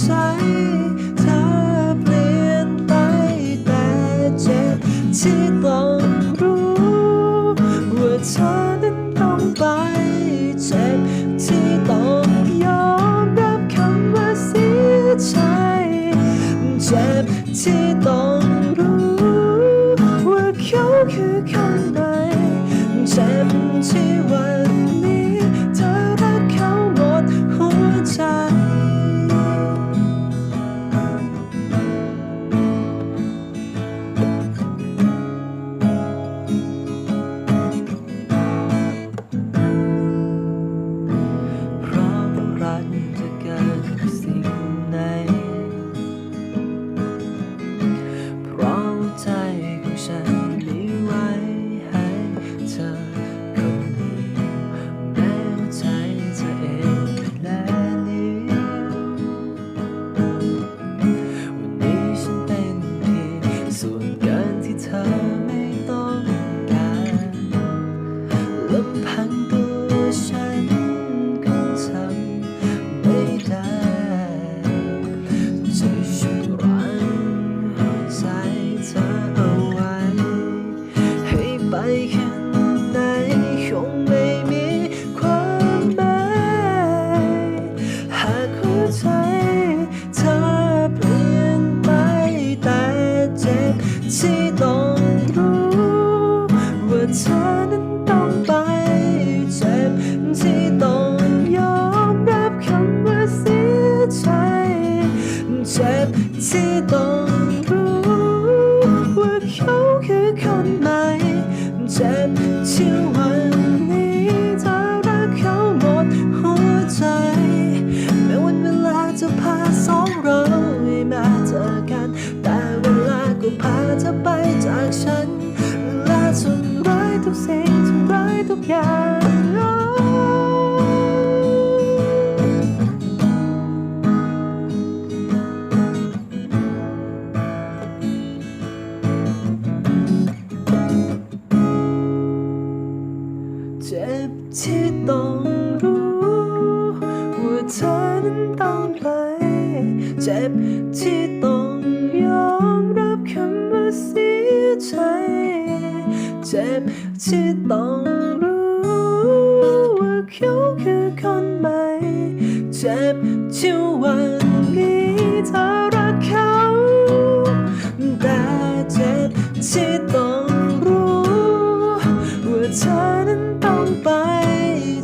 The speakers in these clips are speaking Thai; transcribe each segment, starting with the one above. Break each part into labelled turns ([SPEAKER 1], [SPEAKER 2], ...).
[SPEAKER 1] ใช้เธอเปลี่ยนไปแต่เจ็บที่ต้องรู้ว่าเธอนั้นต้องไปเจ็บที่ต้องยอมรับคำว่าเสียใจเจ็บที่ต้องรู้ว่าเขาคือเขา เธอต้องไปเจ็บที่ต้องยอมรับคำว่าเสียใจเจ็บที่ต้องรู้ว่าเขาคือคนใหม่เจ็บที่วันนี้เธอรักเขาหมดหัวใจแม้วันเวลาจะพาสองเรามาเจอกัน แต่เวลาก็พาเธอไปจากฉัน และสุด ทุกสิ่งทำร้ายทุกอย่างเจ็บที่ต้องรู้ว่าเธอนั้นต้องไปเจ็บที่ต้องยอมรับคำว่าเสียใจ เจ็บที่ต้องรู้ว่าเขาคือคนใหม่เจ็บที่วันนี้เธอรักเขาแต่เจ็บที่ต้องรู้ว่าเธอนั้นต้องไป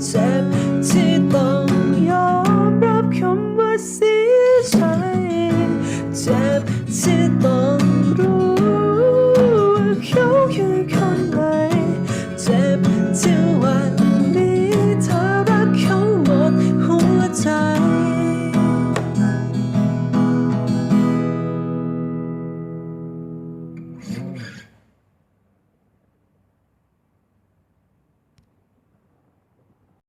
[SPEAKER 1] เจ็บที่ต้องยอมรับคำว่าเสียใจเจ็บที่ต้องรู้